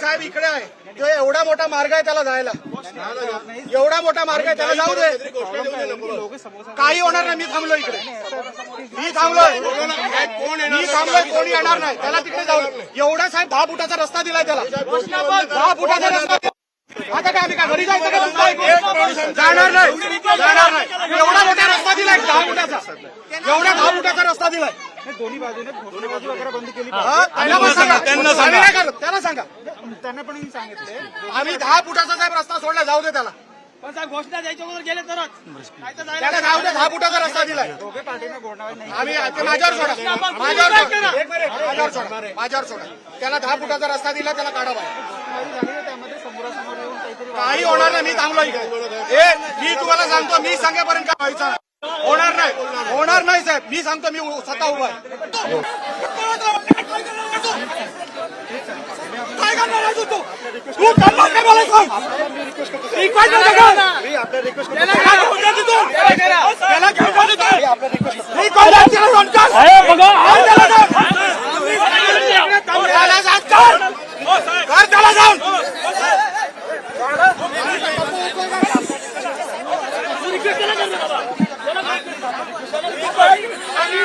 साहेब इकडे आहे. तो एवढा मोठा मार्ग आहे त्याला जायला. एवढा मोठा मार्ग आहे त्याला जाऊ दे. काही होणार नाही मी थांबलो इकडे. मी थांबलोय मी थांबलोय कोणी येणार नाही. त्याला तिकडे जाऊ दे. एवढा साहेब दहा फुटाचा रस्ता दिलाय त्याला. दहा फुटाचा रस्ता. आता काय आम्ही काय घरी जायचं का? जाणार नाही. जाणार नाही. एवढा मोठा रस्ता दिलाय दहा फुटाचा. एवढा दहा फुटाचा रस्ता दिलाय. दोन्ही बाजूने घोडेबाजी वगैरे बंद केली. हा, त्यांना सांगा त्यांना नाही करत त्याला सांगा त्यांना पण मी सांगितले. आम्ही दहा फुटाचा साहेब रस्ता सोडला जाऊ दे त्याला. पण साहेब घोषणा द्यायच्या अगोदर गेले तरच. त्याला जाऊ दे दहा फुटाचा रस्ता दिलाय. दोघे पार्टीने घोडणार नाही. आम्ही ते माझ्यावर सोडा. माझ्यावर सोडा. माझ्यावर सोडा. माझ्यावर सोडा. त्याला दहा फुटाचा रस्ता दिला त्याला काढा बाहेर. झाली आहे, त्यामध्ये समोरासमोर येऊन काहीतरी काही होणार नाही मी थांबलो इकडे मी तुम्हाला सांगतो मी सांगेपर्यंत काय व्हायचं. होणार नाही. होणार नाही साहेब. मी सांगतो मी स्वतः उभा आहे. काय करणार आहे तू तू? तू करणार काय मला सांग? Request नका करू. त्याला काय घेऊन जा तिथून? त्याला घेऊन जा तिथून. Request आहे, त्याला घेऊन जा. कर त्याला जाऊन. त्याला जाऊन कर. कर त्याला जाऊन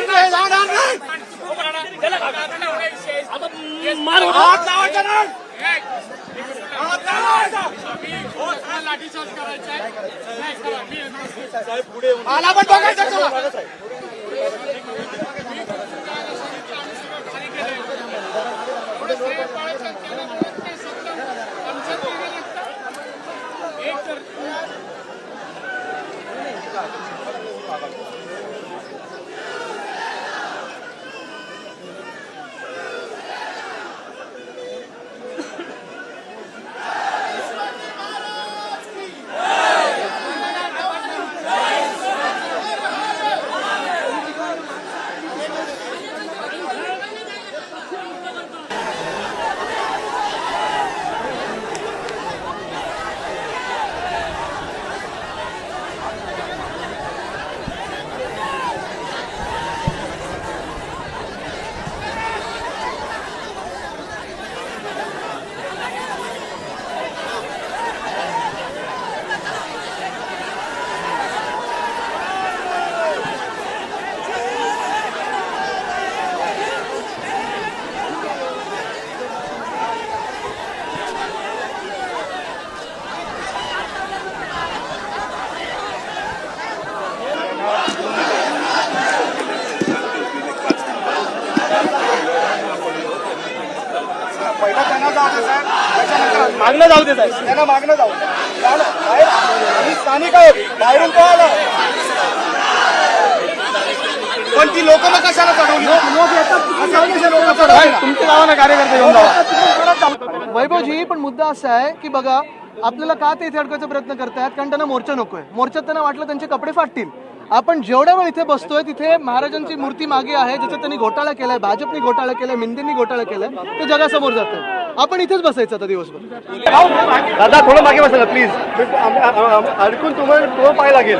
नाही, जाणार नाही. हात लावायचा नाही. हात लावायचा. मला पण बघायचं पहिला त्यांना जाऊ दे साहेब. त्याच्यानंतर मागणं जाऊ दे साहेब. त्यांना मागणं जाऊ. बाहेर आम्ही स्थानिक आहोत. बाहेरून तो आला. पण ती लोक मग कशाला चढवली? लोक येतात तुमच्या गावाला कार्यकर्ते घेऊन जावा. वैभवजी पण मुद्दा असा आहे की बघा आपल्याला का ते इथे अडकायचा प्रयत्न करतायत? कारण त्यांना मोर्चा नकोय. मोर्चात त्यांना वाटलं त्यांचे कपडे फाटतील. आपण जेवढ्या वेळ इथे बसतोय तिथे महाराजांची मूर्ती मागे आहे ज्याच्यात त्यांनी घोटाळा केलाय भाजपने घोटाळा केलाय मिंदेंनी घोटाळा केलाय ते जगासमोर जातंय आपण इथेच बसायचं आता दिवसभर दादा थोडं मागे बसा ना प्लीज अडकून तुम्हाला तो पाय लागेल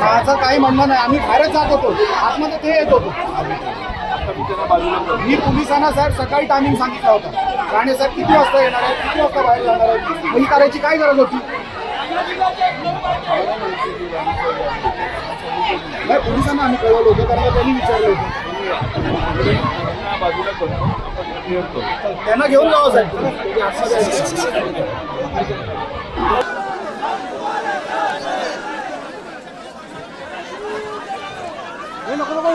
माझं काही म्हणणं नाही. आम्ही बाहेरच जात होतो. आतमध्ये ते येत होतो. मी पोलिसांना साहेब सकाळी टायमिंग सांगितला होता. राणे साहेब किती वाजता येणार आहे किती वाजता बाहेर जाणार आहे ही करायची काय गरज होती? नाही पोलिसांना आम्ही कळवलं होतं. कारण त्यांनी विचारलं होतं. त्यांना घेऊन जावं साहेब.